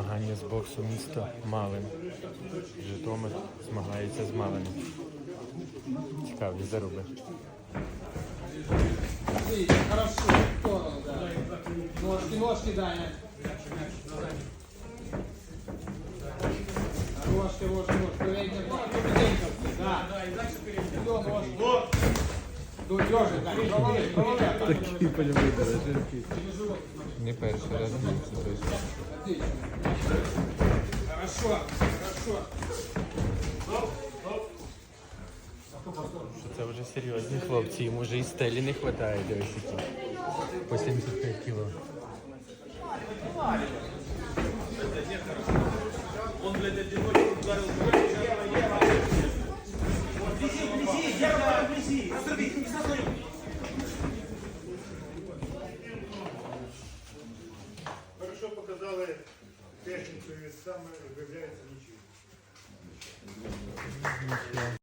Змагання з боксу місто Малин. Житомир змагається з Малином. Цікаві заруби. Ножки, ножки, Даня. Ножки, ножки, ножки. Да, Такі польові дорожинки. Не перший раз б'ються точно. Отлично. Хорошо, хорошо. Що це вже серйозні хлопці, їм уже і стелі не вистачає, дивись які. По 75 кіло. Хорошо показали техніку і саме виявляється нічого.